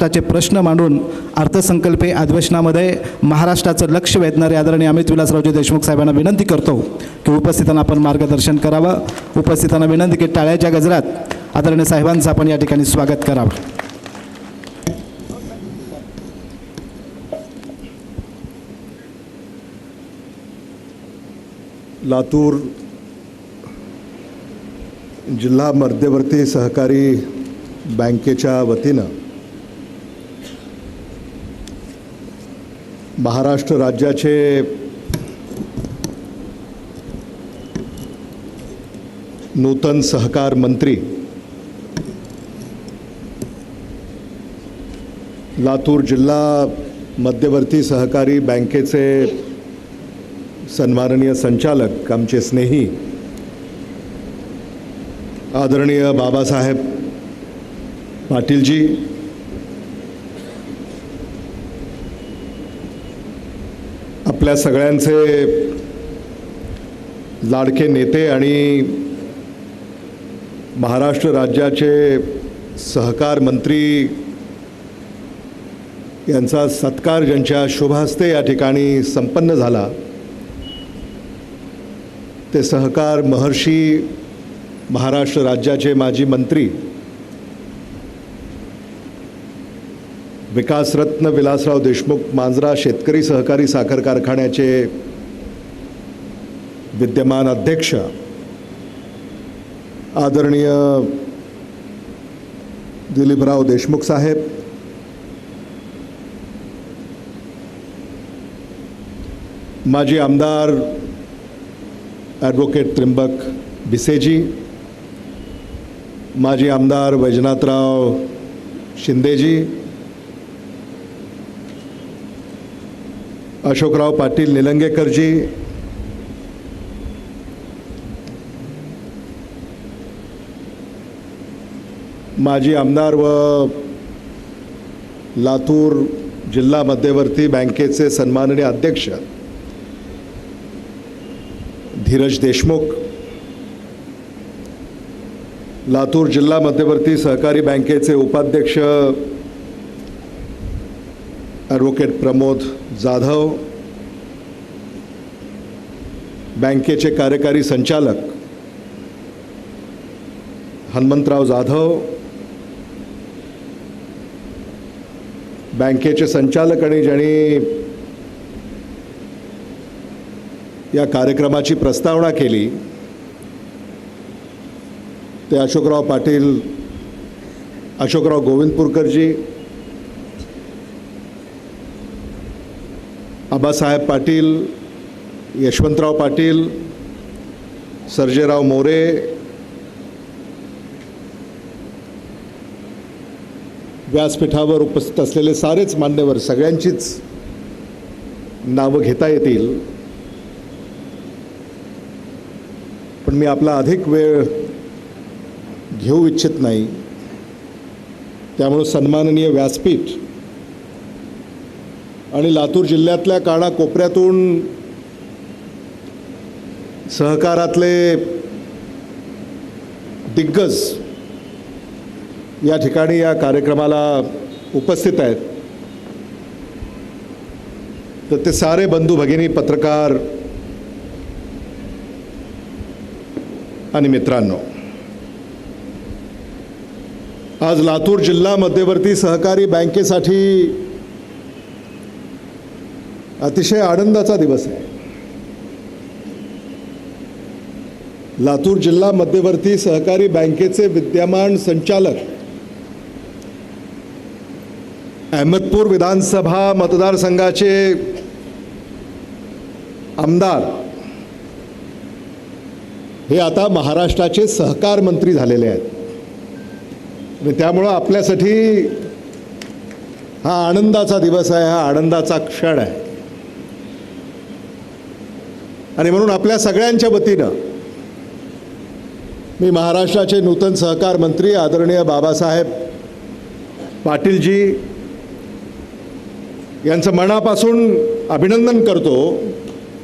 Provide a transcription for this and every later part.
महाराष्ट्राचे प्रश्न मांडून अर्थसंकल्पीय अधिवेशनामध्ये महाराष्ट्राचं लक्ष वेधणारे आदरणीय अमित विलासरावजी देशमुख साहेबांना विनंती करतो की उपस्थितांना आपण मार्गदर्शन करावं. उपस्थितांना विनंती की टाळ्याच्या गजरात आदरणीय साहेबांचं आपण या ठिकाणी स्वागत करावं. लातूर जिल्हा मध्यवर्ती सहकारी बँकेच्या वतीनं महाराष्ट्र राज्याचे नूतन सहकार मंत्री लातूर जिल्हा मध्यवर्ती सहकारी बँकेचे सन्माननीय संचालक आमचे स्नेही आदरणीय बाबासाहेब पाटीलजी आपल्या सगळ्यांचे लाडके नेते आणि महाराष्ट्र राज्याचे सहकार मंत्री यांचा सत्कार ज्यांच्या शुभहस्ते या ठिकाणी संपन्न झाला ते सहकार महर्षी महाराष्ट्र राज्याचे माजी मंत्री विकासरत्न विलासराव देशमुख मांजरा शेतकरी सहकारी साखर कारखान्याचे विद्यमान अध्यक्ष आदरणीय दिलीपराव देशमुख साहेब माजी आमदार ॲडव्होकेट त्रिंबक भिसेजी माजी आमदार वैजनाथराव शिंदेजी अशोकराव पाटील निलंगेकरजी माजी आमदार व लातूर जिल्हा मध्यवर्ती बँकेचे सन्माननीय अध्यक्ष धीरज देशमुख लातूर जिल्हा मध्यवर्ती सहकारी बँकेचे उपाध्यक्ष ॲडव्होकेट प्रमोद जाधव बँकेचे कार्यकारी संचालक हनुमंतराव जाधव बँकेचे संचालक आणि ज्यांनी या कार्यक्रमाची प्रस्तावना केली ते अशोकराव पाटील अशोकराव गोविंदपूरकरजी आबासाहेब पाटील यशवंतराव पाटील सर्जेराव मोरे व्यासपीठावर उपस्थित असलेले सारेच मान्यवर सगळ्यांचीच नावं घेता येतील. पण मी आपला अधिक वेळ घेऊ इच्छित नाही. त्यामुळं सन्माननीय व्यासपीठ आणि लातूर जिल्ह्यातल्या कानाकोपऱ्यातून सहकारातले दिग्गज या ठिकाणी या कार्यक्रमाला उपस्थित आहेत. तर ते सारे बंधू भगिनी पत्रकार आणि मित्रांनो आज लातूर जिल्हा मध्यवर्ती सहकारी बँकेसाठी अतिशय आनंदाचा दिवस आहे. लातूर जिल्हा मध्यवर्ती सहकारी बँकेचे विद्यमान संचालक अहमदपूर विधानसभा मतदारसंघाचे आमदार. हे आता महाराष्ट्राचे सहकार मंत्री झालेले आहेत. आणि त्यामुळं आपल्यासाठी हा आनंदाचा दिवस आहे हा आनंदाचा क्षण आहे. आणि म्हणून आपल्या सगळ्यांच्या वतीनं मी महाराष्ट्राचे नूतन सहकार मंत्री आदरणीय बाबासाहेब पाटीलजी यांचं मनापासून अभिनंदन करतो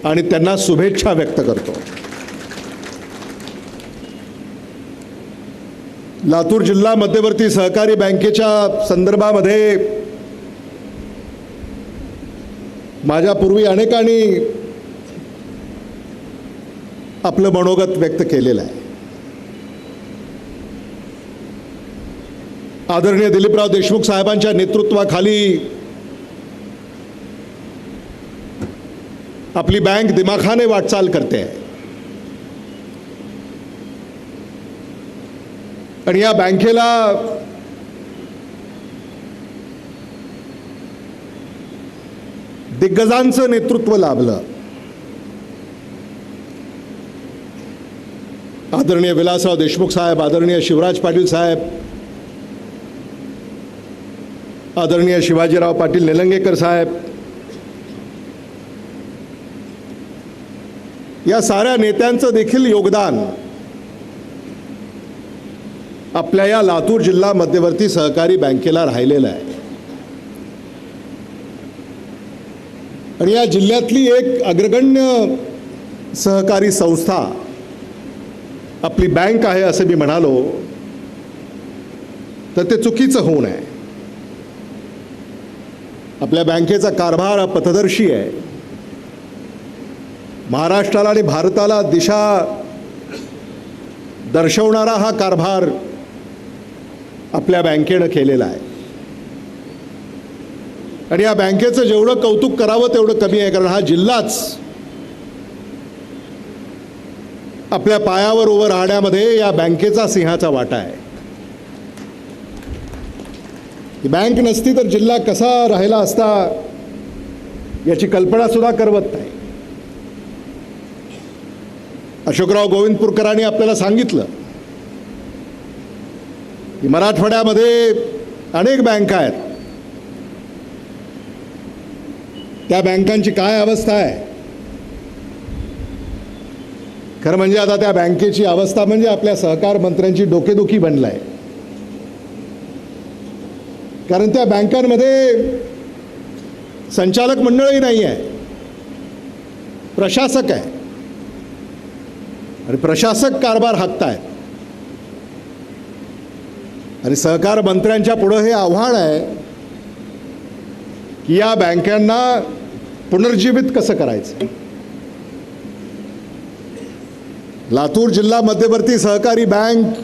आणि त्यांना शुभेच्छा व्यक्त करतो. लातूर जिल्हा मध्यवर्ती सहकारी बँकेच्या संदर्भामध्ये माझ्यापूर्वी अनेकांनी आपलं मनोगत व्यक्त केलेलं आहे. आदरणीय दिलीपराव देशमुख साहेबांच्या नेतृत्वाखाली आपली बँक दिमाखाने वाटचाल करते. आहे आणि या बँकेला दिग्गजांचं नेतृत्व लाभलं. आदरणीय विलासराव देशमुख साहेब आदरणीय शिवराज पाटील साहेब आदरणीय शिवाजीराव पाटील निलंगेकर साहेब या साऱ्या नेत्यांचं देखील योगदान आपल्या या लातूर जिल्हा मध्यवर्ती सहकारी बँकेला राहिलेलं आहे. आणि या जिल्ह्यातली एक अग्रगण्य सहकारी संस्था आपली बँक आहे असं मी म्हणालो तर ते चुकीचं होऊ नये. आपल्या बँकेचा कारभार हा पथदर्शी आहे. महाराष्ट्राला आणि भारताला दिशा दर्शवणारा हा कारभार आपल्या बँकेनं केलेला आहे. आणि या बँकेचं जेवढं कौतुक करावं तेवढं कमी आहे कारण हा जिल्हाच आपल्या पायावर उभं राहण्यामध्ये या बँकेचा सिंहाचा वाटा आहे. ही बँक नसती तर जिल्हा कसा राहिला असता याची कल्पना सुद्धा करवत नाही. अशोकराव गोविंदपूरकरांनी आपल्याला सांगितलं की मराठवाड्यामध्ये अनेक बँका आहेत. त्या बँकांची काय अवस्था आहे? खरं म्हणजे आता त्या बँकेची अवस्था म्हणजे आपल्या सहकार मंत्र्यांची डोकेदुखी बनलं आहे कारण त्या बँकांमध्ये संचालक मंडळही नाही आहे प्रशासक आहे. आणि प्रशासक कारभार हाकतायत. आणि सहकार मंत्र्यांच्या पुढं हे आव्हान आहे की या बँकांना पुनर्जीवित कसं करायचं? लातूर जिल्हा मध्यवर्ती सहकारी बँक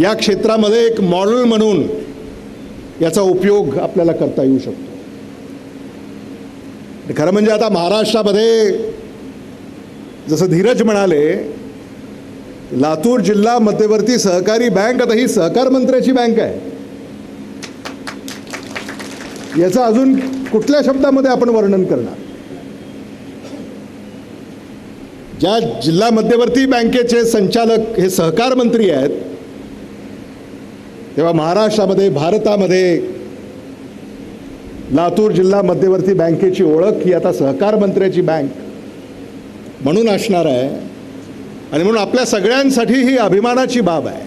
या क्षेत्रामध्ये एक मॉडेल म्हणून याचा उपयोग आपल्याला करता येऊ शकतो. खरं म्हणजे आता महाराष्ट्रामध्ये जसं धीरज म्हणाले लातूर जिल्हा मध्यवर्ती सहकारी बँक आता ही सहकार मंत्र्याची बँक आहे. याचं अजून कुठल्या शब्दामध्ये आपण वर्णन करणार? ज्या जिल्हा मध्यवर्ती बँकेचे संचालक हे सहकार मंत्री आहेत तेव्हा महाराष्ट्रामध्ये भारतामध्ये लातूर जिल्हा मध्यवर्ती बँकेची ओळख ही आता सहकार मंत्र्याची बँक म्हणून असणार आहे. आणि म्हणून आपल्या सगळ्यांसाठी ही अभिमानाची बाब आहे.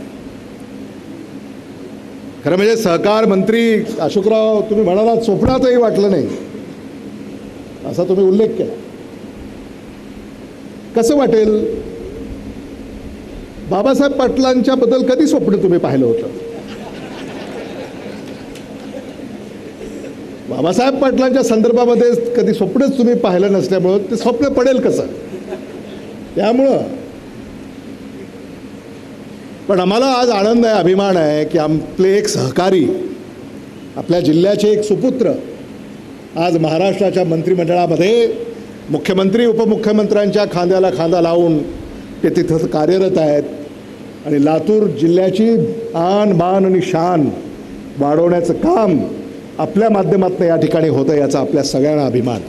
खरं म्हणजे सहकार मंत्री अशोकराव तुम्ही म्हणालात स्वप्नातही वाटलं नाही. असा तुम्ही उल्लेख केला. कसं वाटेल? बाबासाहेब पाटलांच्या बद्दल कधी स्वप्न तुम्ही पाहिलं होतं? बाबासाहेब पाटलांच्या संदर्भामध्ये कधी स्वप्नच तुम्ही पाहिलं नसल्यामुळं ते स्वप्न पडेल कसं? त्यामुळं. पण आम्हाला आज आनंद आहे अभिमान आहे की आपले एक सहकारी आपल्या जिल्ह्याचे एक सुपुत्र आज महाराष्ट्राच्या मंत्रिमंडळामध्ये मुख्यमंत्री उपमुख्यमंत्र्यांच्या खांद्याला खांदा लावून ते तिथं कार्यरत आहेत. आणि लातूर जिल्ह्याची आन मान आणि शान वाढवण्याचं काम आपल्या माध्यमातून या ठिकाणी होतं याचा आपल्या सगळ्यांना अभिमान.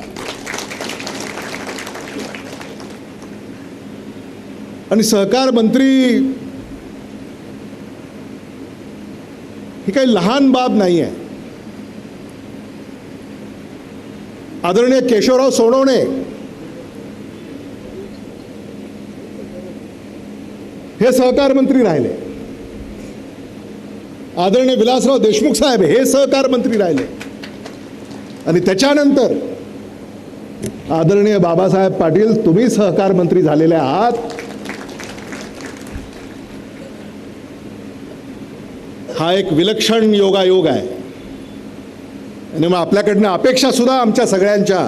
आणि सहकार मंत्री ही काही लहान बाब नाही आहे आदरणीय केशवराव सोनवणे. हे सहकार मंत्री राहिले. आदरणीय विलासराव देशमुख साहेब हे सहकार मंत्री राहिले. आणि त्याच्यानंतर आदरणीय बाबासाहेब पाटील तुम्ही सहकार मंत्री झालेले आहात. हा एक विलक्षण योगायोग आहे. आणि मग आपल्याकडनं अपेक्षासुद्धा आमच्या सगळ्यांच्या.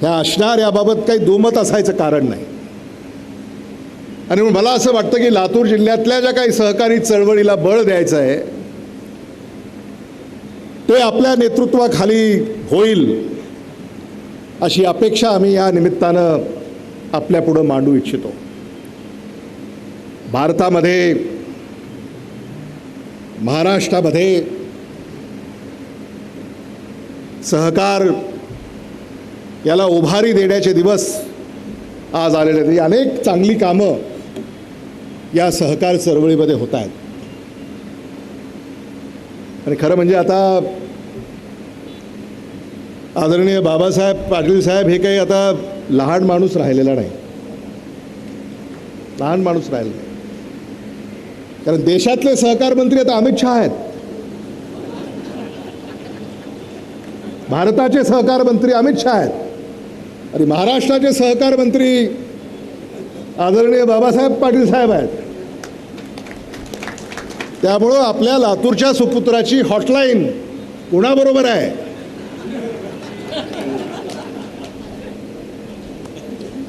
ह्या असणार याबाबत काही दुमत असायचं कारण नाही. आणि मग मला असं वाटतं की लातूर जिल्ह्यातल्या ज्या काही सहकारी चळवळीला बळ द्यायचं आहे ते आपल्या नेतृत्वाखाली होईल अशी अपेक्षा आम्ही या निमित्तानं आपल्यापुढं मांडू इच्छितो. भारतामध्ये महाराष्ट्रामध्ये सहकार याला उभारी देण्याचे दिवस आज आलेले आहेत. म्हणजे अनेक चांगली कामं या सहकार चळवळीमध्ये होत आहेत. आणि खरं म्हणजे आता आदरणीय बाबासाहेब पाटील साहेब हे काही आता लहान माणूस राहिलेला नाही. लहान माणूस राहिलेला नाही. कारण देशातले सहकार मंत्री आता अमित शहा आहेत. भारताचे सहकार मंत्री अमित शहा आहेत. आणि महाराष्ट्राचे सहकार मंत्री आदरणीय बाबासाहेब पाटील साहेब आहेत. त्यामुळं आपल्या लातूरच्या सुपुत्राची हॉटलाईन कुणाबरोबर आहे?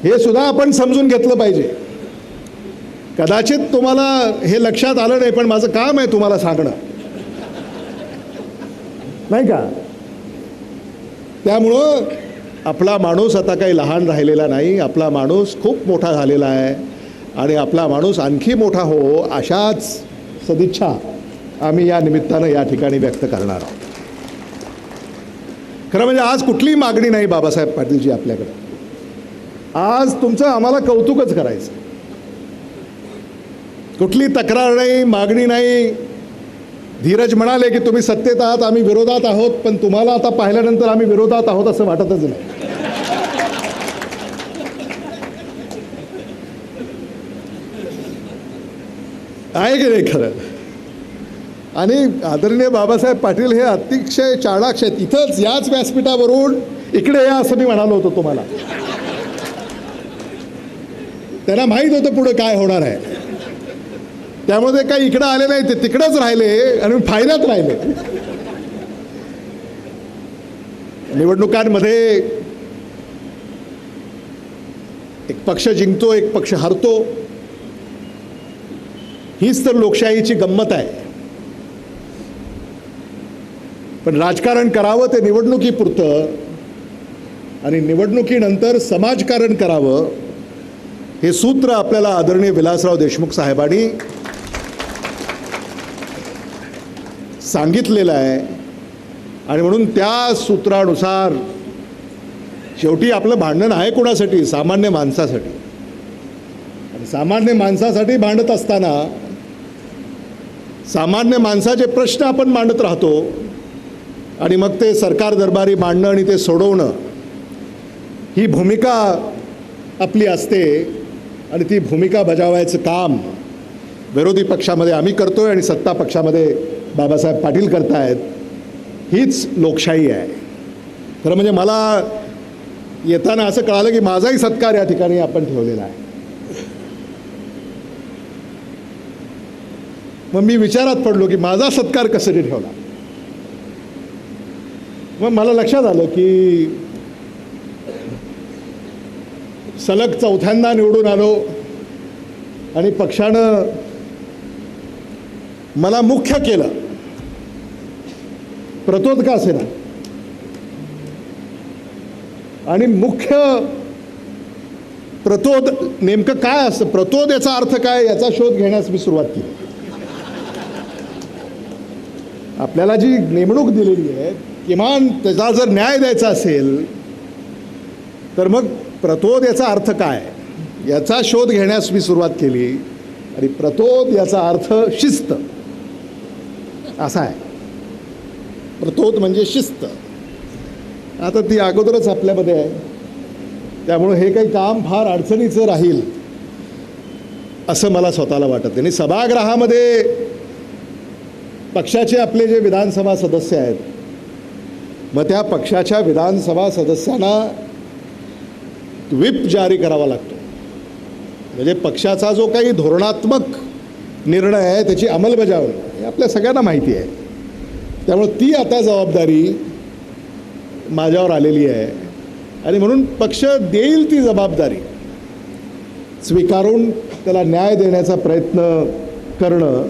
हे सुद्धा आपण समजून घेतलं पाहिजे. कदाचित तुम्हाला हे लक्षात आलं नाही पण माझं काम आहे तुम्हाला सांगणं. नाही का? त्यामुळं आपला माणूस आता काही लहान राहिलेला नाही आपला माणूस खूप मोठा झालेला आहे आणि आपला माणूस आणखी मोठा हो अशाच सदिच्छा आम्ही या निमित्तानं या ठिकाणी व्यक्त करणार आहोत. खरं म्हणजे आज कुठलीही मागणी नाही बाबासाहेब पाटीलजी आपल्याकडे. आज तुमचं आम्हाला कौतुकच करायचं. कुठली तक्रार नाही मागणी नाही धीरज म्हणाले की तुम्ही सत्तेत आहात आम्ही विरोधात आहोत पण तुम्हाला आता पाहिल्यानंतर आम्ही विरोधात आहोत असं वाटतच नाही. आहे की नाही खरं? आणि आदरणीय बाबासाहेब पाटील हे अतिशय चाणाक्ष आहेत. इथंच याच व्यासपीठावरून इकडे या असं मी म्हणालो होतो तुम्हाला. त्यांना माहीत होतं पुढं काय होणार आहे. त्यामध्ये काही इकडं आले नाही ते तिकडंच राहिले आणि फायद्यात राहिले. निवडणुकांमध्ये एक पक्ष जिंकतो एक पक्ष हरतो. हीच तर लोकशाहीची गंमत आहे. पण राजकारण करावं ते निवडणुकीपुरतं आणि निवडणुकीनंतर समाजकारण करावं हे सूत्र आपल्याला आदरणीय विलासराव देशमुख साहेबांनी सांगितलेलं आहे. आणि म्हणून त्या सूत्रानुसार शेवटी आपलं भांडण आहे कोणासाठी? सामान्य माणसासाठी. आणि सामान्य माणसासाठी भांडत असताना सामान्य माणसाचे प्रश्न आपण मांडत राहतो. आणि मग ते सरकार दरबारी मांडणं आणि ते सोडवणं ही भूमिका आपली असते. आणि ती भूमिका बजावायचं काम विरोधी पक्षामध्ये आम्ही करतो आहे आणि सत्ता पक्षामध्ये बाबासाहेब पाटील करतायत हीच लोकशाही आहे. खरं म्हणजे मला येताना असं कळालं की माझाही सत्कार या ठिकाणी आपण ठेवलेला आहे. मग मी विचारात पडलो की माझा सत्कार कसरी ठेवला? मग मला लक्षात आलं की सलग चौथ्यांदा निवडून आलो आणि पक्षानं मला मुख्य केलं. प्रतोद का असेना आणि मुख्य प्रतोद नेमकं काय असतं? प्रतोद याचा अर्थ काय? याचा शोध घेण्यास मी सुरुवात केली. आपल्याला जी नेमणूक दिलेली आहे किमान त्याचा जर न्याय द्यायचा असेल तर मग प्रतोद याचा अर्थ काय? याचा शोध घेण्यास मी सुरुवात केली. आणि प्रतोद याचा अर्थ शिस्त. असा आहे. प्रतोद म्हणजे शिस्त. आता ती अगोदरच आपल्यामध्ये आहे. त्यामुळं हे काही काम फार अडचणीचं राहील असं मला स्वतःला वाटत आणि सभागृहामध्ये पक्षाचे आपले जे विधानसभा सदस्य आहेत मग त्या पक्षाच्या विधानसभा सदस्यांना व्हिप जारी करावा लागतो. म्हणजे पक्षाचा जो काही धोरणात्मक निर्णय आहे त्याची अंमलबजावणी हे आपल्या सगळ्यांना माहिती आहे. त्यामुळे ती आता जबाबदारी माझ्यावर आलेली आहे. आणि म्हणून पक्ष देईल ती जबाबदारी. स्वीकारून त्याला न्याय देण्याचा प्रयत्न करणं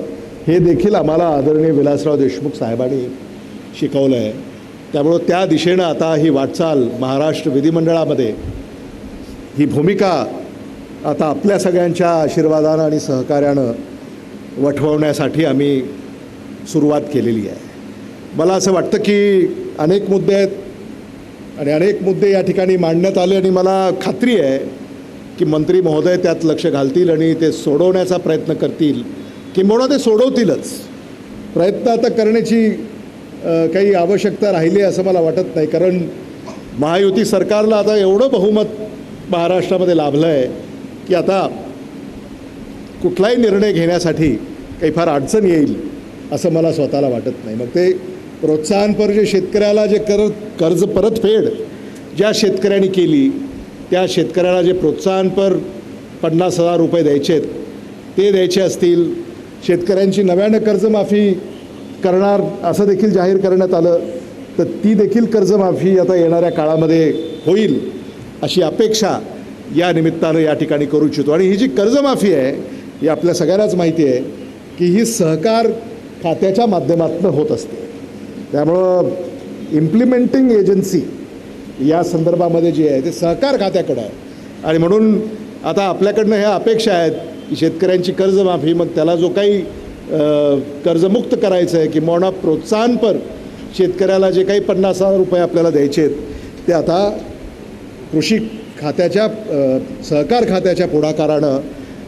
हे देखील आम्हाला आदरणीय विलासराव देशमुख साहेबांनी शिकवलं आहे त्यामुळं त्या दिशेनं आता ही वाटचाल महाराष्ट्र विधिमंडळामध्ये ही भूमिका आता आपल्या सगळ्यांच्या आशीर्वादानं आणि सहकार्यानं वठवण्यासाठी आम्ही सुरुवात केलेली आहे. मला असं वाटतं की अनेक मुद्दे आहेत आणि अनेक मुद्दे या ठिकाणी मांडण्यात आले आणि मला खात्री आहे की मंत्री महोदय त्यात लक्ष घालतील आणि ते सोडवण्याचा प्रयत्न करतील. किंबहुना ते सोडवतीलच. प्रयत्न आता करण्याची काही आवश्यकता राहिली असं मला वाटत नाही. कारण महायुती सरकारला आता एवढं बहुमत महाराष्ट्रामध्ये लाभलं आहे की आता कुठलाही निर्णय घेण्यासाठी काही फार अडचण येईल असं मला स्वतःला वाटत नाही. मग ते प्रोत्साहनपर जे शेतकऱ्याला जे कर कर्ज परतफेड ज्या शेतकऱ्यांनी केली त्या शेतकऱ्याला जे प्रोत्साहनपर पन्नास हजार रुपये द्यायचे आहेत ते द्यायचे असतील शेतकऱ्यांची नव्यानं कर्जमाफी करणार असं देखील जाहीर करण्यात आलं तर ती देखील कर्जमाफी आता येणाऱ्या काळामध्ये होईल अशी अपेक्षा या निमित्तानं या ठिकाणी करू इच्छितो. आणि ही जी कर्जमाफी आहे ही आपल्या सगळ्यांनाच माहिती आहे की ही सहकार खात्याच्या माध्यमातून होत असते. त्यामुळं इम्प्लिमेंटिंग एजन्सी या संदर्भामध्ये जी आहे ते सहकार खात्याकडं आहे. आणि म्हणून आता आपल्याकडनं ह्या अपेक्षा आहेत की शेतकऱ्यांची कर्जमाफी मग त्याला जो काही कर्जमुक्त करायचं आहे किंवा प्रोत्साहनपर शेतकऱ्याला जे काही पन्नास हजार रुपये आपल्याला द्यायचे आहेत ते आता कृषी खात्याच्या सहकार खात्याच्या पुढाकारानं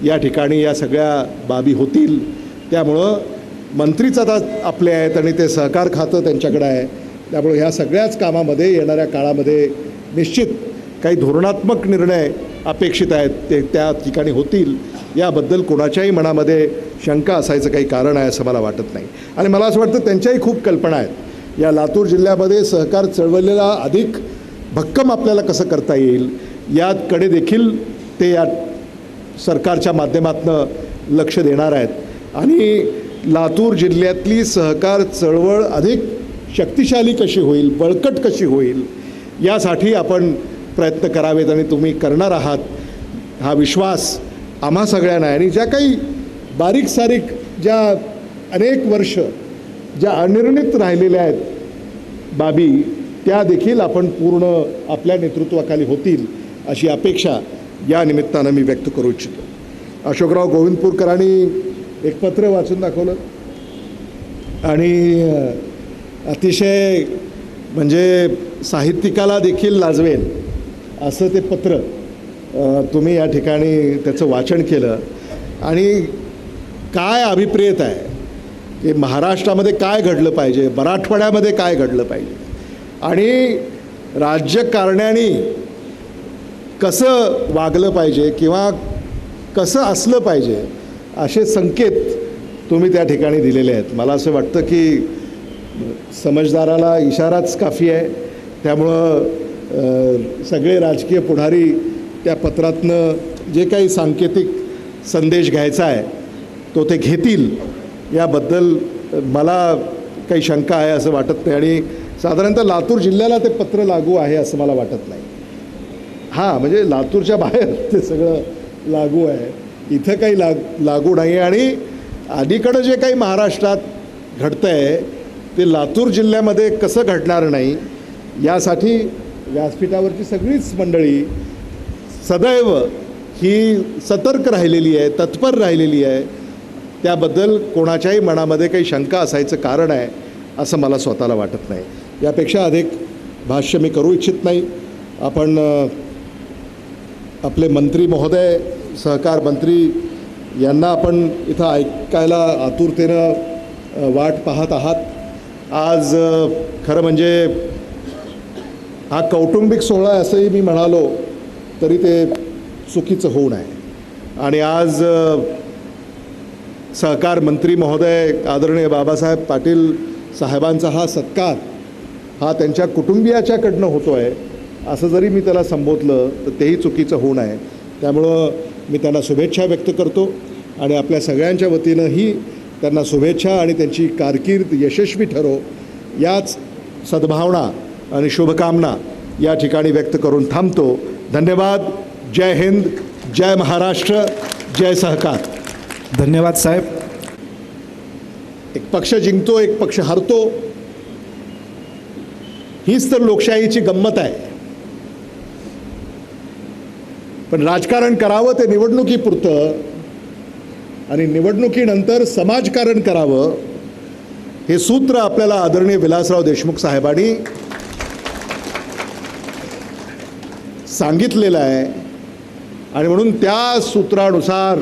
या ठिकाणी या सगळ्या बाबी होतील. त्यामुळं मंत्रीच आता आपले आहेत आणि ते सहकार खातं त्यांच्याकडे आहे. त्यामुळे ह्या सगळ्याच कामामध्ये येणाऱ्या काळामध्ये निश्चित काही धोरणात्मक निर्णय अपेक्षित आहेत ते त्या ठिकाणी होतील. याबद्दल कोणाच्याही मनामध्ये शंका असायचं काही कारण आहे असं मला वाटत नाही. आणि मला असं वाटतं त्यांच्याही खूप कल्पना आहेत. या लातूर जिल्ह्यामध्ये सहकार चळवळीला अधिक भक्कम आपल्याला कसं करता येईल याकडे देखील ते या सरकारच्या माध्यमातून लक्ष देणार आहेत. आणि लातूर जिल्ह्यातली सहकार चळवळ अधिक शक्तिशाली कशी होईल बळकट कशी होईल यासाठी आपण प्रयत्न करावेत आणि तुम्ही करणार आहात हा विश्वास आम्हा सगळ्यांना. आहे आणि ज्या काही बारीक सारीक ज्या अनेक वर्ष ज्या अनिर्णित राहिलेल्या आहेत बाबी त्या देखील आपण पूर्ण आपल्या नेतृत्वाखाली होतील अशी अपेक्षा या निमित्तानं मी व्यक्त करू इच्छितो. अशोकराव गोविंदपूरकरांनी एक पत्र वाचून दाखवलं. आणि अतिशय म्हणजे साहित्यिकाला देखील लाजवेल असं ते पत्र तुम्ही या ठिकाणी त्याचं वाचन केलं. आणि काय अभिप्रेत आहे? की महाराष्ट्रामध्ये काय घडलं पाहिजे? मराठवाड्यामध्ये काय घडलं पाहिजे? आणि राज्यकारण्याने कसं वागलं पाहिजे? किंवा कसं असलं पाहिजे? असे संकेत तुम्ही त्या ठिकाणी दिलेले आहेत. मला असं वाटतं की समजदाराला इशाराच काफी आहे. त्यामुळं सगळे राजकीय पुढारी त्या पत्रातनं जे काही सांकेतिक संदेश घ्यायचा आहे तो ते घेतील. याबद्दल मला काही शंका आहे असं वाटत नाही. आणि साधारणतः लातूर जिल्ह्याला ते पत्र लागू आहे असं मला वाटत नाही. हां म्हणजे लातूरच्या बाहेर ते सगळं लागू आहे. इथं काही लाग लागू नाही. आणि अलीकडं जे काही महाराष्ट्रात घडतं आहे ते लातूर जिल्ह्यामध्ये कसं घडणार नाही यासाठी व्यासपीठावरची सगळीच मंडळी सदैव ही सतर्क राहिलेली आहे तत्पर राहिलेली आहे. त्याबद्दल कोणाच्याही मनामध्ये काही शंका असायचं कारण आहे असं मला स्वतःला वाटत नाही. यापेक्षा अधिक भाष्य मी करू इच्छित नाही. आपण आपले मंत्री महोदय सहकार मंत्री यांना आपण इथं ऐकायला आतुरतेनं वाट पाहत आहात. आज खरं म्हणजे हा कौटुंबिक सोहळा आहे असंही मी म्हणालो तरी ते चुकीचं होऊ नये. आणि आज सहकार मंत्री महोदय आदरणीय बाबासाहेब पाटील साहेबांचा हा सत्कार हा त्यांच्या कुटुंबियाच्याकडनं होतो आहे असं जरी मी त्याला संबोधलं तर तेही चुकीचं होऊ नये. त्यामुळं मी त्यांना शुभेच्छा व्यक्त करतो आणि आपल्या सगळ्यांच्या वतीनंही त्यांना शुभेच्छा आणि त्यांची कारकीर्द यशस्वी ठरो. याच सद्भावना आणि शुभकामना या ठिकाणी व्यक्त करून थांबतो. धन्यवाद. जय हिंद. जय महाराष्ट्र. जय सहकार. धन्यवाद साहेब. एक पक्ष जिंकतो एक पक्ष हरतो. हीच तर लोकशाहीची गंमत आहे. पण राजकारण करावं ते निवडणुकीपुरतं आणि निवडणुकीनंतर समाजकारण करावं हे सूत्र आपल्याला आदरणीय विलासराव देशमुख साहेबांनी सांगितलेलं आहे. आणि म्हणून त्या सूत्रानुसार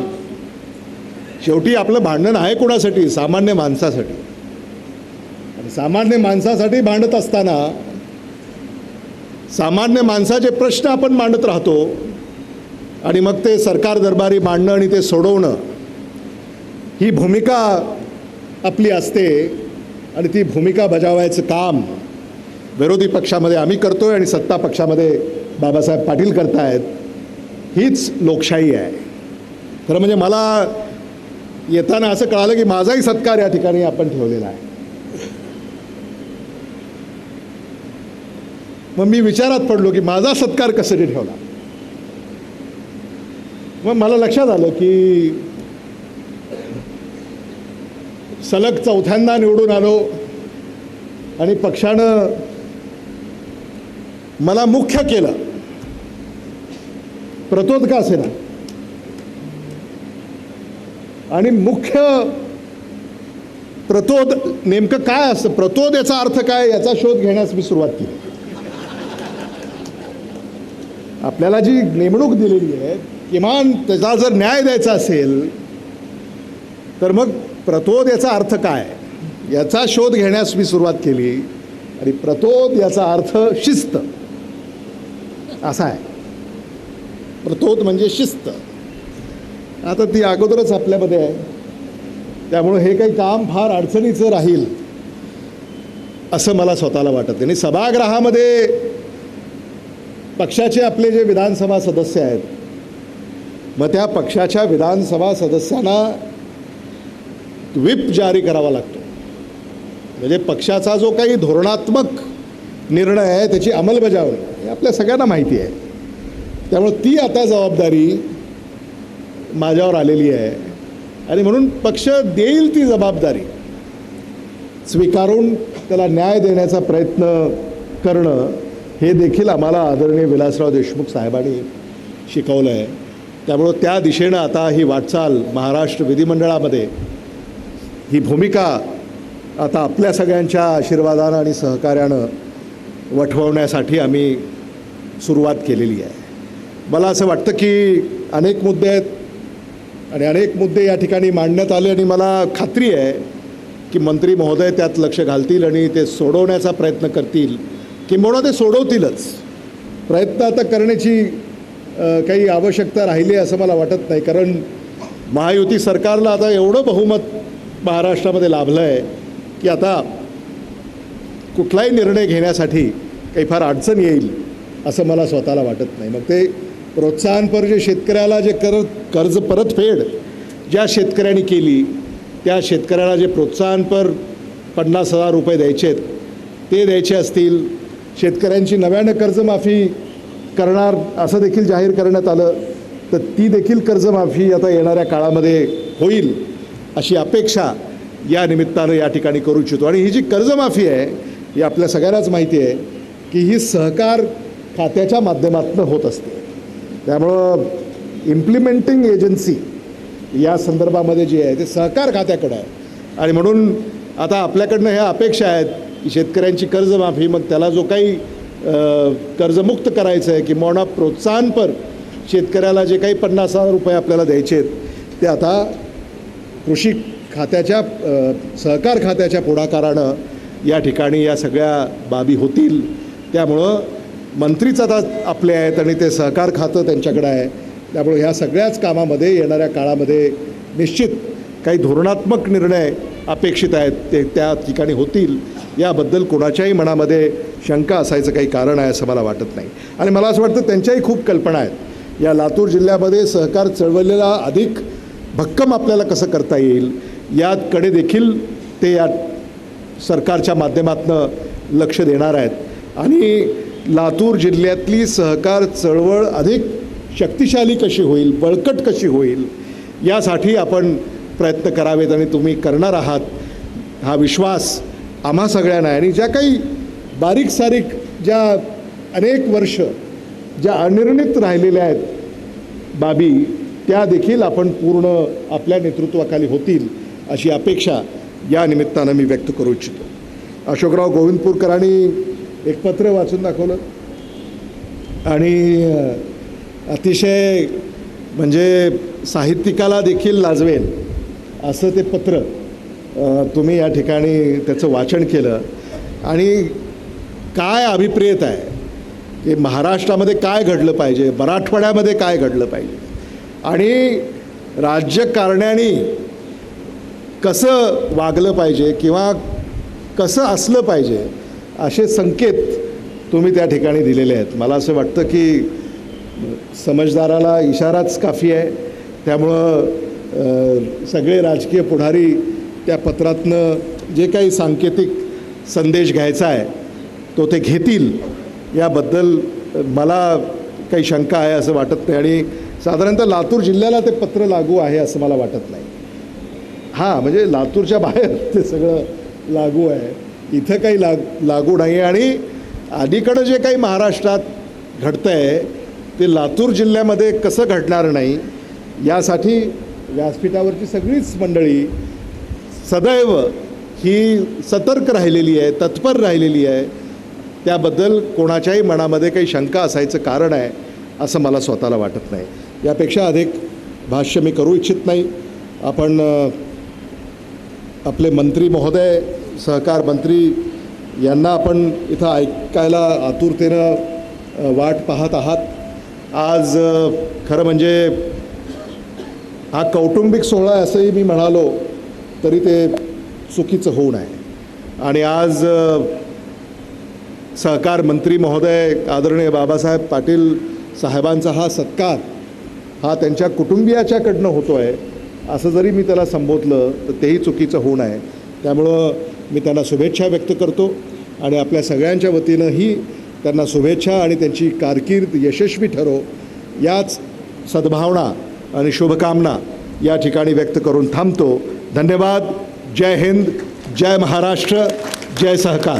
शेवटी आपलं भांडण आहे कोणासाठी? सामान्य माणसासाठी. आणि सामान्य माणसासाठी भांडत असताना सामान्य माणसाचे प्रश्न आपण मांडत राहतो. आणि मग ते सरकार दरबारी मांडणं आणि ते सोडवणं ही भूमिका आपली असते आणि ती भूमिका बजावायचं काम विरोधी पक्षामध्ये आम्ही करतोय आणि सत्ता पक्षामध्ये बाबासाहेब पाटील करतायत हीच लोकशाही आहे. खरं म्हणजे मला येताना असं कळालं की माझाही सत्कार या ठिकाणी आपण ठेवलेला आहे. मग मी विचारात पडलो की माझा सत्कार कशासाठी ठेवला? मग मला लक्षात आलं की सलग चौथ्यांदा निवडून आलो आणि पक्षानं मला मुख्य केलं. प्रतोद का असेना आणि मुख्य प्रतोद नेमकं काय असतं? प्रतोद याचा अर्थ काय? याचा शोध घेण्यास मी सुरुवात केली. आपल्याला जी नेमणूक दिलेली आहे किमान त्याचा जर न्याय द्यायचा असेल तर मग प्रतोद याचा अर्थ काय? याचा शोध घेण्यास मी सुरुवात केली. आणि प्रतोद याचा अर्थ शिस्त. असा आहे. प्रतोद म्हणजे शिस्त. आता ती अगोदरच आपल्यामध्ये आहे. त्यामुळं हे काही काम फार अडचणीचं राहील असं मला स्वतःला वाटत. आणि सभागृहामध्ये पक्षाचे आपले जे विधानसभा सदस्य आहेत मग त्या पक्षाच्या विधानसभा सदस्यांना व्हिप जारी करावा लागतो. म्हणजे पक्षाचा जो काही धोरणात्मक निर्णय आहे त्याची अंमलबजावणी हे आपल्या सगळ्यांना माहिती आहे. त्यामुळे ती आता जबाबदारी माझ्यावर आलेली आहे. आणि म्हणून पक्ष देईल ती जबाबदारी. स्वीकारून त्याला न्याय देण्याचा प्रयत्न करणं हे देखील आम्हाला आदरणीय विलासराव देशमुख साहेबांनी शिकवलं आहे त्यामुळं त्या दिशेनं आता ही वाटचाल महाराष्ट्र विधिमंडळामध्ये ही भूमिका आता आपल्या सगळ्यांच्या आशीर्वादानं आणि सहकार्यानं वठवण्यासाठी आम्ही सुरुवात केलेली आहे. मला असं वाटतं की अनेक मुद्दे आहेत आणि अनेक मुद्दे या ठिकाणी मांडण्यात आले आणि मला खात्री आहे की मंत्री महोदय त्यात लक्ष घालतील आणि ते सोडवण्याचा प्रयत्न करतील. किंबहुना ते सोडवतीलच. प्रयत्न आता करण्याची काही आवश्यकता राहिली असं मला वाटत नाही. कारण महायुती सरकारला आता एवढं बहुमत महाराष्ट्रामध्ये लाभलं आहे की आता कुठलाही निर्णय घेण्यासाठी काही फार अडचण येईल असं मला स्वतःला वाटत नाही. मग ते प्रोत्साहनपर जे शेतकऱ्याला जे कर कर्ज परतफेड ज्या शेतकऱ्यांनी केली त्या शेतकऱ्याला जे प्रोत्साहनपर पन्नास हजार रुपये द्यायचे आहेत ते द्यायचे असतील शेतकऱ्यांची नव्यानं कर्जमाफी करणार असं देखील जाहीर करण्यात आलं तर ती देखील कर्जमाफी आता येणाऱ्या काळामध्ये होईल अशी अपेक्षा या निमित्तानं या ठिकाणी करू इच्छितो. आणि ही जी कर्जमाफी आहे ही आपल्या सगळ्यांनाच माहिती आहे की ही सहकार खात्याच्या माध्यमातून होत असते. त्यामुळं इम्प्लिमेंटिंग एजन्सी या संदर्भामध्ये जी आहे ते सहकार खात्याकडं आहे. आणि म्हणून आता आपल्याकडनं ह्या अपेक्षा आहेत की शेतकऱ्यांची कर्जमाफी मग त्याला जो काही कर्जमुक्त करायचं आहे किंवा प्रोत्साहनपर शेतकऱ्याला जे काही पन्नास हजार रुपये आपल्याला द्यायचे आहेत ते आता कृषी खात्याच्या सहकार खात्याच्या पुढाकारानं या ठिकाणी या सगळ्या बाबी होतील. त्यामुळं मंत्रीच आता आपले आहेत आणि ते सहकार खातं त्यांच्याकडं आहे. त्यामुळे ह्या सगळ्याच कामामध्ये येणाऱ्या काळामध्ये निश्चित काही धोरणात्मक निर्णय अपेक्षित आहेत ते त्या ठिकाणी होतील. याबद्दल कोणाच्याही मनामध्ये शंका असायचं काही कारण आहे असं मला वाटत नाही. आणि मला असं वाटतं त्यांच्याही खूप कल्पना आहेत. या लातूर जिल्ह्यामध्ये सहकार चळवळीला अधिक भक्कम आपल्याला कसं करता येईल याकडे देखील ते या सरकारच्या माध्यमातून लक्ष देणार आहेत. आणि लातूर जिल्ह्यातली सहकार चळवळ अधिक शक्तिशाली कशी होईल बळकट कशी होईल यासाठी आपण प्रयत्न करावेत आणि तुम्ही करणार आहात. हा विश्वास आम्हा सगळ्यांना आहे. आणि ज्या काही बारीक सारीक ज्या अनेक वर्ष ज्या अनिर्णित राहिलेल्या आहेत बाबी त्या देखील आपण पूर्ण आपल्या नेतृत्वाखाली होतील अशी अपेक्षा या निमित्तानं मी व्यक्त करू इच्छितो. अशोकराव गोविंदपूरकरांनी एक पत्र वाचून दाखवलं. आणि अतिशय म्हणजे साहित्यिकाला देखील लाजवेल असं ते पत्र तुम्ही या ठिकाणी त्याचं वाचन केलं. आणि काय अभिप्रेत आहे? की महाराष्ट्रामध्ये काय घडलं पाहिजे? मराठवाड्यामध्ये काय घडलं पाहिजे? आणि राज्यकारण्याने कसं वागलं पाहिजे किंवा कसं असलं पाहिजे असे संकेत तुम्ही त्या ठिकाणी दिलेले आहेत. मला असं वाटतं की समजदाराला इशाराच काफी आहे. त्यामुळं सगळे राजकीय पुढारी त्या पत्रातनं जे काही सांकेतिक संदेश घ्यायचा आहे तो ते घेतील याबद्दल मला काही शंका आहे असं वाटत नाही. आणि साधारणतः लातूर जिल्ह्याला ते पत्र लागू आहे असं मला वाटत नाही. हां म्हणजे लातूरच्या बाहेर ते सगळं लागू आहे. इथं काही लाग लागू नाही आहे आणि अलीकडं जे काही महाराष्ट्रात घडतं आहे ते लातूर जिल्ह्यामध्ये कसं घडणार नाही यासाठी व्यासपीठावरची सगळीच मंडळी सदैव ही सतर्क राहिलेली आहे तत्पर राहिलेली आहे. त्याबद्दल कोणाच्याही मनामध्ये काही शंका असायचं कारण आहे असं मला स्वतःला वाटत नाही. यापेक्षा अधिक भाष्य मी करू इच्छित नाही. आपण आपले मंत्री महोदय सहकार मंत्री यांना आपण इथं ऐकायला आतुरतेनं वाट पाहत आहात. आज खरं म्हणजे हा कौटुंबिक सोहळा असंही मी म्हणालो तरी ते चुकीचं होऊ नये. आणि आज सहकार मंत्री महोदय आदरणीय बाबासाहेब पाटील साहेबांचा हा सत्कार हा त्यांच्या कुटुंबियाच्याकडनं होतो आहे असं जरी मी त्याला संबोधलं तर तेही चुकीचं होऊ नये. त्यामुळं मी त्यांना शुभेच्छा व्यक्त करतो आणि आपल्या सगळ्यांच्या वतीनंही त्यांना शुभेच्छा आणि त्यांची कारकीर्द यशस्वी ठरो याच सद्भावना आणि शुभकामना या ठिकाणी व्यक्त करून थांबतो. धन्यवाद. जय हिंद. जय महाराष्ट्र. जय सहकार.